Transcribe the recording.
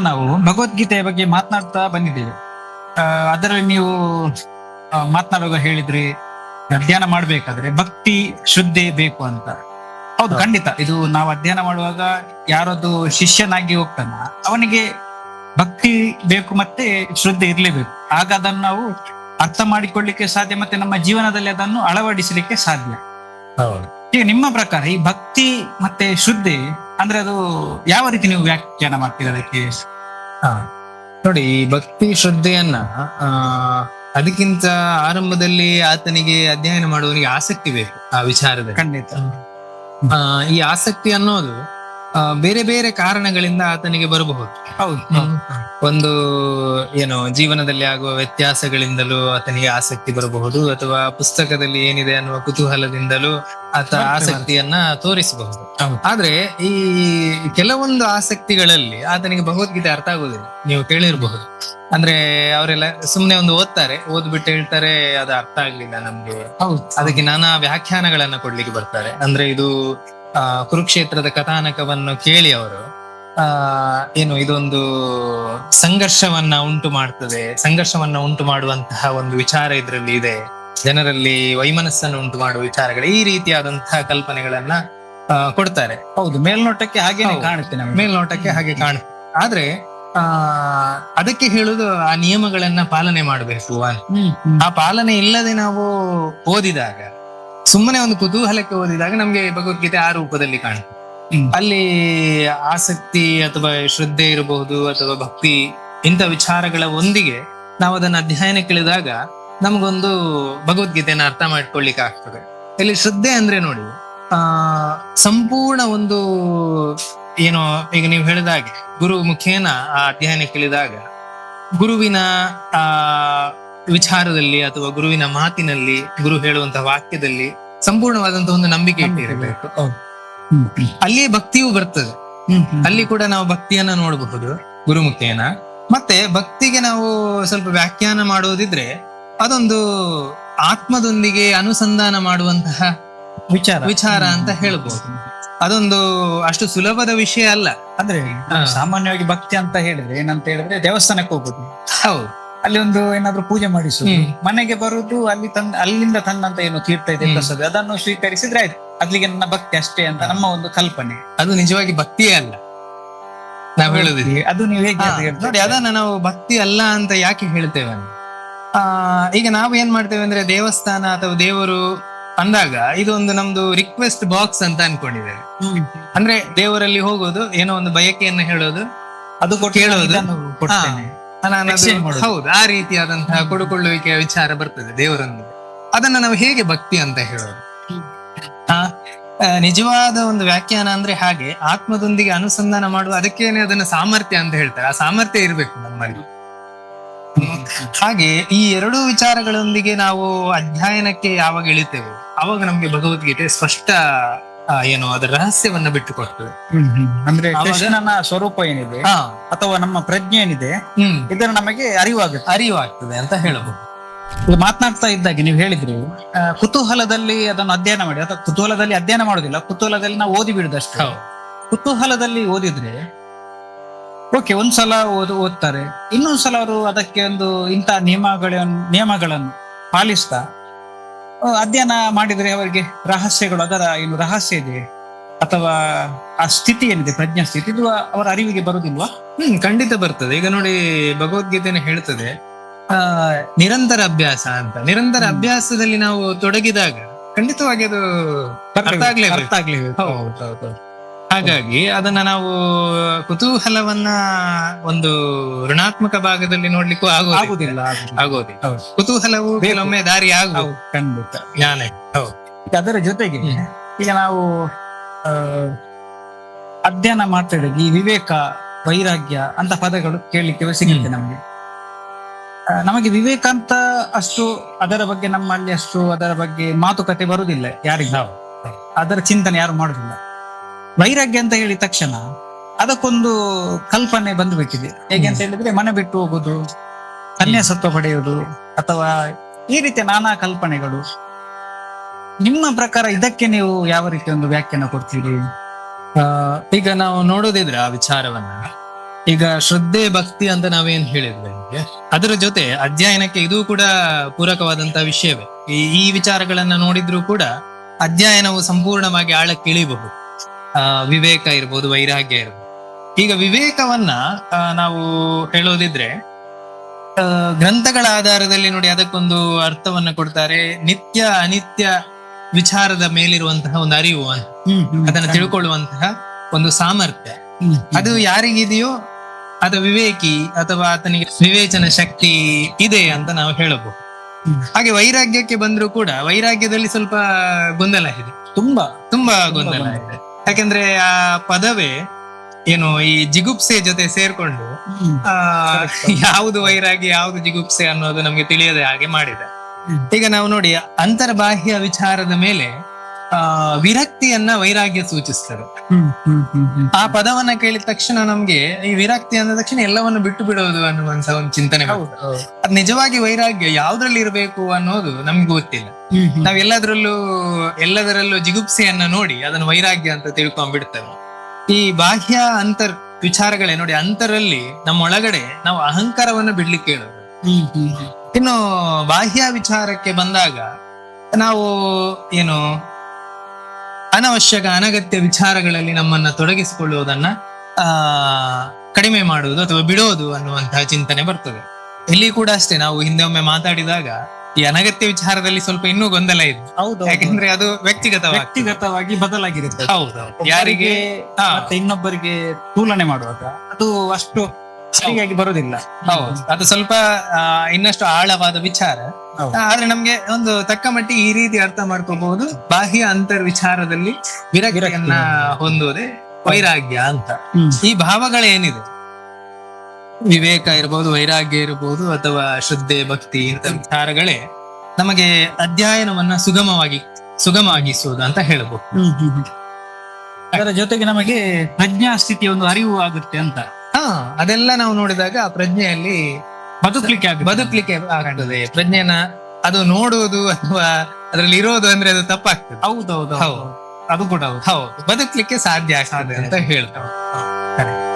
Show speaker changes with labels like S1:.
S1: ನಾವು ಭಗವದ್ಗೀತೆಯ ಬಗ್ಗೆ ಮಾತನಾಡ್ತಾ ಬಂದಿದ್ದೇವೆ. ಅದರಲ್ಲಿ ನೀವು ಮಾತನಾಡುವಾಗ ಹೇಳಿದ್ರಿ ಅಧ್ಯಯನ ಮಾಡ್ಬೇಕಾದ್ರೆ ಭಕ್ತಿ ಶ್ರದ್ಧೆ ಬೇಕು ಅಂತ. ಹೌದು ಖಂಡಿತ. ಇದು ನಾವು ಅಧ್ಯಯನ ಮಾಡುವಾಗ ಯಾರದು ಶಿಷ್ಯನಾಗಿ ಹೋಗ್ತಾನ ಅವನಿಗೆ ಭಕ್ತಿ ಬೇಕು ಮತ್ತೆ ಶ್ರದ್ಧೆ ಇರ್ಲೇಬೇಕು. ಆಗ ಅದನ್ನು ನಾವು ಅರ್ಥ ಮಾಡಿಕೊಳ್ಳಿಕ್ಕೆ ಸಾಧ್ಯ ಮತ್ತೆ ನಮ್ಮ ಜೀವನದಲ್ಲಿ ಅದನ್ನು ಅಳವಡಿಸಲಿಕ್ಕೆ ಸಾಧ್ಯ.
S2: ಹೌದು.
S1: ಈಗ ನಿಮ್ಮ ಪ್ರಕಾರ ಈ ಭಕ್ತಿ ಮತ್ತೆ ಶ್ರದ್ಧೆ ಅಂದ್ರೆ ಅದು ಯಾವ ರೀತಿ ನೀವು ವ್ಯಾಖ್ಯಾನ ಮಾಡ್ತೀರಾ ಅದಕ್ಕೆ?
S2: ಹಾ. ನೋಡಿ ಈ ಭಕ್ತಿ ಶ್ರದ್ಧೆಯನ್ನ ಆ ಅದಕ್ಕಿಂತ ಆರಂಭದಲ್ಲಿ ಆತನಿಗೆ ಅಧ್ಯಯನ ಮಾಡುವವನಿಗೆ ಆಸಕ್ತಿ ಬೇಕು ಆ ವಿಚಾರದಲ್ಲಿ.
S1: ಖಂಡಿತ.
S2: ಆ, ಈ ಆಸಕ್ತಿ ಅನ್ನೋದು ಬೇರೆ ಬೇರೆ ಕಾರಣಗಳಿಂದ ಆತನಿಗೆ ಬರಬಹುದು.
S1: ಹೌದು.
S2: ಒಂದು ಏನು ಜೀವನದಲ್ಲಿ ಆಗುವ ವ್ಯತ್ಯಾಸಗಳಿಂದಲೂ ಆತನಿಗೆ ಆಸಕ್ತಿ ಬರಬಹುದು ಅಥವಾ ಪುಸ್ತಕದಲ್ಲಿ ಏನಿದೆ ಅನ್ನುವ ಕುತೂಹಲದಿಂದಲೂ ಆತ ಆಸಕ್ತಿಯನ್ನ ತೋರಿಸಬಹುದು.
S1: ಹೌದು.
S2: ಆದ್ರೆ ಈ ಕೆಲವೊಂದು ಆಸಕ್ತಿಗಳಲ್ಲಿ ಆತನಿಗೆ ಭಗವದ್ಗೀತೆ ಅರ್ಥ ಆಗುವುದಿಲ್ಲ. ನೀವು ಕೇಳಿರಬಹುದು. ಅಂದ್ರೆ ಅವರೆಲ್ಲ ಸುಮ್ನೆ ಒಂದು ಓದ್ತಾರೆ ಓದ್ಬಿಟ್ಟು ಹೇಳ್ತಾರೆ ಅದು ಅರ್ಥ ಆಗ್ಲಿಲ್ಲ ನಮ್ಗೆ.
S1: ಹೌದು.
S2: ಅದಕ್ಕೆ ನಾನಾ ವ್ಯಾಖ್ಯಾನಗಳನ್ನ ಕೊಡ್ಲಿಕ್ಕೆ ಬರ್ತಾರೆ. ಅಂದ್ರೆ ಇದು ಆ ಕುರುಕ್ಷೇತ್ರದ ಕಥಾನಕವನ್ನು ಕೇಳಿ ಅವರು ಆ ಏನು ಇದೊಂದು ಸಂಘರ್ಷವನ್ನ ಉಂಟು ಮಾಡ್ತದೆ ಸಂಘರ್ಷವನ್ನ ಉಂಟು ಮಾಡುವಂತಹ ಒಂದು ವಿಚಾರ ಇದರಲ್ಲಿ ಇದೆ. ಜನರಲ್ಲಿ ವೈಮನಸ್ಸನ್ನು ಉಂಟು ಮಾಡುವ ವಿಚಾರಗಳು ಈ ರೀತಿಯಾದಂತಹ ಕಲ್ಪನೆಗಳನ್ನ ಕೊಡ್ತಾರೆ.
S1: ಹೌದು ಮೇಲ್ನೋಟಕ್ಕೆ
S2: ಹಾಗೆ
S1: ಕಾಣುತ್ತೆ ನಮ್ಗೆ.
S2: ಮೇಲ್ನೋಟಕ್ಕೆ ಹಾಗೆ ಕಾಣುತ್ತೆ. ಆದ್ರೆ ಆ ಅದಕ್ಕೆ ಹೇಳುದು ಆ ನಿಯಮಗಳನ್ನ ಪಾಲನೆ ಮಾಡಬೇಕು. ಆ ಪಾಲನೆ ಇಲ್ಲದೆ ನಾವು ಓದಿದಾಗ ಸುಮ್ಮನೆ ಒಂದು ಕುತೂಹಲಕ್ಕೆ ಓದಿದಾಗ ನಮ್ಗೆ ಭಗವದ್ಗೀತೆ ಆ ರೂಪದಲ್ಲಿ ಕಾಣುತ್ತೆ. ಅಲ್ಲಿ ಆಸಕ್ತಿ ಅಥವಾ ಶ್ರದ್ಧೆ ಇರಬಹುದು ಅಥವಾ ಭಕ್ತಿ ಇಂಥ ವಿಚಾರಗಳ ಒಂದಿಗೆ ನಾವು ಅದನ್ನ ಅಧ್ಯಯನಕ್ಕಿಳಿದಾಗ ನಮಗೊಂದು ಭಗವದ್ಗೀತೆಯನ್ನು ಅರ್ಥ ಮಾಡ್ಕೊಳ್ಳಿಕ್ಕೆ ಆಗ್ತದೆ. ಇಲ್ಲಿ ಶ್ರದ್ಧೆ ಅಂದ್ರೆ ನೋಡಿ ಆ ಸಂಪೂರ್ಣ ಒಂದು ಏನೋ ಈಗ ನೀವು ಹೇಳಿದಾಗೆ ಗುರು ಮುಖೇನ ಆ ಅಧ್ಯಯನ ಕೇಳಿದಾಗ ಗುರುವಿನ ಆ ವಿಚಾರದಲ್ಲಿ ಅಥವಾ ಗುರುವಿನ ಮಾತಿನಲ್ಲಿ ಗುರು ಹೇಳುವಂತಹ ವಾಕ್ಯದಲ್ಲಿ ಸಂಪೂರ್ಣವಾದಂತಹ ಒಂದು ನಂಬಿಕೆ ಇಟ್ಟಿರಬೇಕು. ಅಲ್ಲಿಯೇ ಭಕ್ತಿಯೂ ಬರ್ತದೆ. ಅಲ್ಲಿ ಕೂಡ ನಾವು ಭಕ್ತಿಯನ್ನ ನೋಡಬಹುದು ಗುರುಮುಖೇನ. ಮತ್ತೆ ಭಕ್ತಿಗೆ ನಾವು ಸ್ವಲ್ಪ ವ್ಯಾಖ್ಯಾನ ಮಾಡೋದಿದ್ರೆ ಅದೊಂದು ಆತ್ಮದೊಂದಿಗೆ ಅನುಸಂಧಾನ ಮಾಡುವಂತಹ
S1: ವಿಚಾರ.
S2: ವಿಚಾರ ಅಂತ ಹೇಳಬಹುದು ಅದೊಂದು ಅಷ್ಟು ಸುಲಭದ ವಿಷಯ ಅಲ್ಲ.
S1: ಅಂದ್ರೆ ಸಾಮಾನ್ಯವಾಗಿ ಭಕ್ತಿ ಅಂತ ಹೇಳಿದ್ರೆ ಏನಂತ ಹೇಳಿದ್ರೆ ದೇವಸ್ಥಾನಕ್ಕೆ ಹೋಗುದು
S2: ಹೌದು.
S1: ಅಲ್ಲಿ ಒಂದು ಏನಾದ್ರು ಪೂಜೆ ಮಾಡಿಸುದು. ಮನೆಗೆ ಬರುದು ಅಲ್ಲಿ ತಂದ ಅಲ್ಲಿಂದ ತಂದಂತ ಏನು ತೀರ್ಥ ಇದೆ. ಪ್ರಸಾದ ಅದನ್ನು ಸ್ವೀಕರಿಸಿದ್ರೆ ಆಯ್ತು. ಅಲ್ಲಿಗೆ ನನ್ನ ಭಕ್ತಿ ಅಷ್ಟೇ ಅಂತ ನಮ್ಮ ಒಂದು ಕಲ್ಪನೆ.
S2: ಅದು ನಿಜವಾಗಿ ಭಕ್ತಿಯೇ ಅಲ್ಲ. ನಾವು ಹೇಳುದಿಲ್ಲ.
S1: ಅದು ನೀವು ಹೇಗೆ?
S2: ನೋಡಿ ಅದನ್ನ ನಾವು ಭಕ್ತಿ ಅಲ್ಲ ಅಂತ ಯಾಕೆ ಹೇಳ್ತೇವೆ ಆ ಈಗ ನಾವು ಏನ್ ಮಾಡ್ತೇವೆ ಅಂದ್ರೆ ದೇವಸ್ಥಾನ ಅಥವಾ ದೇವರು ಅಂದಾಗ ಇದೊಂದು ನಮ್ದು ರಿಕ್ವೆಸ್ಟ್ ಬಾಕ್ಸ್ ಅಂತ ಅನ್ಕೊಂಡಿದ್ದೇವೆ. ಅಂದ್ರೆ ದೇವರಲ್ಲಿ ಹೋಗೋದು ಏನೋ ಒಂದು ಬಯಕೆಯನ್ನು ಹೇಳೋದು
S1: ಅದು ಕೊಟ್ಟು
S2: ಕೇಳೋದು. ಹೌದು ಆ ರೀತಿಯಾದಂತಹ ಕೊಡುಕೊಳ್ಳುವಿಕೆಯ ವಿಚಾರ ಬರ್ತದೆ ದೇವರೊಂದಿಗೆ. ಅದನ್ನ ನಾವು ಹೇಗೆ ಭಕ್ತಿ ಅಂತ ಹೇಳೋದು? ನಿಜವಾದ ಒಂದು ವ್ಯಾಖ್ಯಾನ ಅಂದ್ರೆ ಹಾಗೆ ಆತ್ಮದೊಂದಿಗೆ ಅನುಸಂಧಾನ ಮಾಡುವ ಅದಕ್ಕೇನೆ ಅದನ್ನ ಸಾಮರ್ಥ್ಯ ಅಂತ ಹೇಳ್ತಾರೆ. ಆ ಸಾಮರ್ಥ್ಯ ಇರಬೇಕು ನಮ್ಮಲ್ಲಿ. ಹಾಗೆ ಈ ಎರಡೂ ವಿಚಾರಗಳೊಂದಿಗೆ ನಾವು ಅಧ್ಯಯನಕ್ಕೆ ಯಾವಾಗ ಇಳಿತೇವೆ ಅವಾಗ ನಮ್ಗೆ ಭಗವದ್ಗೀತೆ ಸ್ಪಷ್ಟ ಆ, ಏನು ಅದರ ರಹಸ್ಯವನ್ನ ಬಿಟ್ಟು ಕೊಡ್ತದೆ
S1: ಹ್ಮ್, ಹ್ಮ್. ಅಂದ್ರೆ
S2: ಆವಾಗ-
S1: ಕೃಷ್ಣನ ಸ್ವರೂಪ ಏನಿದೆ
S2: ಹಾ.
S1: ಅಥವಾ ನಮ್ಮ ಪ್ರಜ್ಞೆ ಏನಿದೆ
S2: ಹ್ಮ್.
S1: ಇದರ ನಮಗೆ ಅರಿವಾಗುತ್ತೆ.
S2: ಅರಿವಾಗ್ತದೆ ಅಂತ ಹೇಳಬಹುದು.
S1: ಇದು ಮಾತನಾಡ್ತಾ ಇದ್ದಾಗೆ ನೀವು ಹೇಳಿದ್ರಿ ಆ, ಕುತೂಹಲದಲ್ಲಿ ಅದನ್ನು ಅಧ್ಯಯನ ಮಾಡಿ ಅಥವಾ ಕುತೂಹಲದಲ್ಲಿ ಅಧ್ಯಯನ ಮಾಡೋದಿಲ್ಲ ಕುತೂಹಲದಲ್ಲಿ ನಾವು ಓದಿ ಬಿಡುದಷ್ಟೇ.
S2: ಹೌದು.
S1: ಕುತೂಹಲದಲ್ಲಿ ಓದಿದ್ರೆ ಓಕೆ ಒಂದ್ಸಲ ಓದ್ ಓದ್ತಾರೆ ಇನ್ನೊಂದ್ಸಲ ಅವರು ಅದಕ್ಕೆ ಒಂದು ಇಂತಹ ನಿಯಮಗಳ ನಿಯಮಗಳನ್ನು ಪಾಲಿಸ್ತಾ ಅಧ್ಯಯನ ಮಾಡಿದ್ರೆ ಅವರಿಗೆ ರಹಸ್ಯಗಳು ಅದರ ಏನು ರಹಸ್ಯ ಇದೆ? ಅಥವಾ ಆ ಸ್ಥಿತಿ ಏನಿದೆ ಪ್ರಜ್ಞಾ ಸ್ಥಿತಿ? ಇದು ಅವರ ಅರಿವಿಗೆ ಬರುದಿಲ್ವಾ?
S2: ಹ್ಮ್ ಖಂಡಿತ ಬರ್ತದೆ. ಈಗ ನೋಡಿ ಭಗವದ್ಗೀತೆನೆ ಹೇಳ್ತದೆ ಆ ನಿರಂತರ ಅಭ್ಯಾಸ ಅಂತ. ನಿರಂತರ ಅಭ್ಯಾಸದಲ್ಲಿ ನಾವು ತೊಡಗಿದಾಗ ಖಂಡಿತವಾಗಿ ಅದು ಅರ್ಥ ಆಗ್ಲೇಬೇಕು. ಹಾಗಾಗಿ ಅದನ್ನ ನಾವು ಕುತೂಹಲವನ್ನ ಒಂದು ಋಣಾತ್ಮಕ ಭಾಗದಲ್ಲಿ ನೋಡ್ಲಿಕ್ಕೂ ಆಗೋದಿಲ್ಲ.
S1: ಆಗುದಿಲ್ಲ
S2: ಕುತೂಹಲವು. ಕೆಲವೊಮ್ಮೆ ದಾರಿ
S1: ಆಗುವುದು. ಖಂಡಿತ.
S2: ಜ್ಞಾನ
S1: ಅದರ ಜೊತೆಗೆ. ಈಗ ನಾವು ಅಧ್ಯಯನ ಮಾಡ್ತಾ ಈ ವಿವೇಕ ವೈರಾಗ್ಯ ಅಂತ ಪದಗಳು ಕೇಳಲಿಕ್ಕೆ ಸಿಗುತ್ತೆ. ನಮಗೆ. ನಮಗೆ ವಿವೇಕ ಅಂತ ಅಷ್ಟು ಅದರ ಬಗ್ಗೆ ನಮ್ಮಲ್ಲಿ ಅಷ್ಟು ಅದರ ಬಗ್ಗೆ ಮಾತುಕತೆ ಬರುವುದಿಲ್ಲ ಯಾರಿಗೂ. ಅದರ ಚಿಂತನೆ ಯಾರು ಮಾಡುದಿಲ್ಲ. ವೈರಾಗ್ಯ ಅಂತ ಹೇಳಿದ ತಕ್ಷಣ ಅದಕ್ಕೊಂದು ಕಲ್ಪನೆ ಬಂದ್ಬೇಕಿದೆ ಹೇಗೆ ಅಂತ ಹೇಳಿದ್ರೆ ಮನೆ ಬಿಟ್ಟು ಹೋಗುದು ಕನ್ಯಾಸತ್ವ ಪಡೆಯುವುದು ಅಥವಾ ಈ ರೀತಿಯ ನಾನಾ ಕಲ್ಪನೆಗಳು. ನಿಮ್ಮ ಪ್ರಕಾರ ಇದಕ್ಕೆ ನೀವು ಯಾವ ರೀತಿ ಒಂದು ವ್ಯಾಖ್ಯಾನ ಕೊಡ್ತೀರಿ?
S2: ಈಗ ನಾವು ನೋಡೋದಿದ್ರೆ ಆ ವಿಚಾರವನ್ನ. ಈಗ ಶ್ರದ್ಧೆ ಭಕ್ತಿ ಅಂತ ನಾವೇನ್ ಹೇಳಿದ್ವಿ ಅದರ ಜೊತೆ ಅಧ್ಯಯನಕ್ಕೆ ಇದು ಕೂಡ ಪೂರಕವಾದಂತಹ ವಿಷಯವೇ. ಈ ಈ ವಿಚಾರಗಳನ್ನ ನೋಡಿದ್ರು ಕೂಡ ಅಧ್ಯಯನವು ಸಂಪೂರ್ಣವಾಗಿ ಆಳಕ್ಕೆ ಇಳಿಬಹುದು ವಿವೇಕ ಇರ್ಬೋದು ವೈರಾಗ್ಯ ಇರ್ಬೋದು. ಈಗ ವಿವೇಕವನ್ನ ನಾವು ಹೇಳೋದಿದ್ರೆ ಗ್ರಂಥಗಳ ಆಧಾರದಲ್ಲಿ ನೋಡಿ ಅದಕ್ಕೊಂದು ಅರ್ಥವನ್ನ ಕೊಡ್ತಾರೆ. ನಿತ್ಯ ಅನಿತ್ಯ ವಿಚಾರದ ಮೇಲಿರುವಂತಹ ಒಂದು ಅರಿವು ಅದನ್ನ ತಿಳ್ಕೊಳ್ಳುವಂತಹ ಒಂದು ಸಾಮರ್ಥ್ಯ. ಅದು ಯಾರಿಗಿದೆಯೋ ಅದು ವಿವೇಕಿ ಅಥವಾ ಆತನಿಗೆ ವಿವೇಚನ ಶಕ್ತಿ ಇದೆ ಅಂತ ನಾವು ಹೇಳಬಹುದು. ಹಾಗೆ ವೈರಾಗ್ಯಕ್ಕೆ ಬಂದ್ರೂ ಕೂಡ ವೈರಾಗ್ಯದಲ್ಲಿ ಸ್ವಲ್ಪ ಗೊಂದಲ ಇದೆ.
S1: ತುಂಬಾ
S2: ತುಂಬಾ ಗೊಂದಲ ಇದೆ. ಯಾಕಂದ್ರೆ ಆ ಪದವೇ ಏನು ಈ ಜಿಗುಪ್ಸೆ ಜೊತೆ ಸೇರ್ಕೊಂಡು ಆ ಯಾವುದು ವೈರಾಗಿ ಯಾವುದು ಜಿಗುಪ್ಸೆ ಅನ್ನೋದು ನಮ್ಗೆ ತಿಳಿಯದೆ ಹಾಗೆ ಮಾಡಿದೆ. ಈಗ ನಾವು ನೋಡಿ ಅಂತರ್ಬಾಹ್ಯ ವಿಚಾರದ ಮೇಲೆ ವಿರಕ್ತಿಯನ್ನ ವೈರಾಗ್ಯ ಸೂಚಿಸ್ತದೆ. ಆ ಪದವನ್ನ ಕೇಳಿದ ತಕ್ಷಣ ನಮ್ಗೆ ಈ ವಿರಕ್ತಿ ಅಂದ ತಕ್ಷಣ ಎಲ್ಲವನ್ನು ಬಿಟ್ಟು ಬಿಡೋದು ಅನ್ನುವಂತ ಒಂದು ಚಿಂತನೆ. ಅದ್ ನಿಜವಾಗಿ ವೈರಾಗ್ಯ ಯಾವ್ದ್ರಲ್ಲಿ ಇರಬೇಕು ಅನ್ನೋದು ನಮ್ಗೆ ಗೊತ್ತಿಲ್ಲ. ನಾವ್ ಎಲ್ಲದರಲ್ಲೂ ಎಲ್ಲದರಲ್ಲೂ ಜಿಗುಪ್ಸೆಯನ್ನ ನೋಡಿ ಅದನ್ನ ವೈರಾಗ್ಯ ಅಂತ ತಿಳ್ಕೊಂಡ್ಬಿಡ್ತೇವೆ ಈ ಬಾಹ್ಯ ಅಂತರ್ ವಿಚಾರಗಳೇ ನೋಡಿ ಅಂತರಲ್ಲಿ ನಮ್ಮ ಒಳಗಡೆ ನಾವು ಅಹಂಕಾರವನ್ನು ಬಿಡ್ಲಿಕ್ಕೆ ಹೇಳೋದು. ಇನ್ನು ಬಾಹ್ಯ ವಿಚಾರಕ್ಕೆ ಬಂದಾಗ ನಾವು ಏನು ಅನವಶ್ಯಕ ಅನಗತ್ಯ ವಿಚಾರಗಳಲ್ಲಿ ನಮ್ಮನ್ನ ತೊಡಗಿಸಿಕೊಳ್ಳುವುದನ್ನ ಆ ಕಡಿಮೆ ಮಾಡುವುದು ಅಥವಾ ಬಿಡೋದು ಅನ್ನುವಂತಹ ಚಿಂತನೆ ಬರ್ತದೆ. ಇಲ್ಲಿ ಕೂಡ ಅಷ್ಟೇ ನಾವು ಹಿಂದೆ ಒಮ್ಮೆ ಮಾತಾಡಿದಾಗ ಈ ಅನಗತ್ಯ ವಿಚಾರದಲ್ಲಿ ಸ್ವಲ್ಪ ಇನ್ನೂ ಗೊಂದಲ ಇದೆ.
S1: ಹೌದು
S2: ಯಾಕೆಂದ್ರೆ ಅದು ವ್ಯಕ್ತಿಗತವಾಗಿ.
S1: ವ್ಯಕ್ತಿಗತವಾಗಿ ಬದಲಾಗಿರುತ್ತೆ.
S2: ಹೌದು ಯಾರಿಗೆ?
S1: ಇನ್ನೊಬ್ಬರಿಗೆ ತೂಲನೆ ಮಾಡುವಾಗ ಅದು ಅಷ್ಟು ಸರಿಯಾಗಿ ಬರುದಿಲ್ಲ
S2: ಹೌದು. ಅದು ಸ್ವಲ್ಪ ಇನ್ನಷ್ಟು ಆಳವಾದ ವಿಚಾರ. ಆದ್ರೆ ನಮ್ಗೆ ಒಂದು ತಕ್ಕ ಮಟ್ಟಿಗೆ ಈ ರೀತಿ ಅರ್ಥ ಮಾಡ್ಕೋಬಹುದು. ಬಾಹ್ಯ ಅಂತರ್ ವಿಚಾರದಲ್ಲಿ ವಿರಕ್ತಿಯನ್ನ ಹೊಂದುವುದೇ ವೈರಾಗ್ಯ ಅಂತ. ಈ ಭಾವಗಳೇನಿದೆ? ವಿವೇಕ ಇರಬಹುದು ವೈರಾಗ್ಯ ಇರಬಹುದು ಅಥವಾ ಶ್ರದ್ಧೆ ಭಕ್ತಿ ಇಂಥ ವಿಚಾರಗಳೇ ನಮಗೆ ಅಧ್ಯಯನವನ್ನ ಸುಗಮವಾಗಿ ಸುಗಮವಾಗಿಸುವುದು ಅಂತ ಹೇಳಬಹುದು
S1: ಅದರ ಜೊತೆಗೆ ನಮಗೆ ಪ್ರಜ್ಞಾ ಸ್ಥಿತಿಯ ಒಂದು ಅರಿವು ಆಗುತ್ತೆ ಅಂತ.
S2: ಅದೆಲ್ಲ ನಾವು ನೋಡಿದಾಗ ಆ ಪ್ರಜ್ಞೆಯಲ್ಲಿ
S1: ಬದುಕ್ಲಿಕ್ಕೆ ಆಗುತ್ತೆ.
S2: ಬದುಕ್ಲಿಕ್ಕೆ ಆಗ್ತದೆ. ಪ್ರಜ್ಞೆನ ಅದು ನೋಡುವುದು ಅಥವಾ ಅದ್ರಲ್ಲಿ ಇರೋದು ಅಂದ್ರೆ ಅದು ತಪ್ಪಾಗ್ತದೆ.
S1: ಹೌದೌದು
S2: ಹೌದು.
S1: ಅದು ಕೂಡ ಹೌದು.
S2: ಹೌದು. ಬದುಕ್ಲಿಕ್ಕೆ ಸಾಧ್ಯ ಆಗ್ತದೆ ಅಂತ ಹೇಳ್ತಾರೆ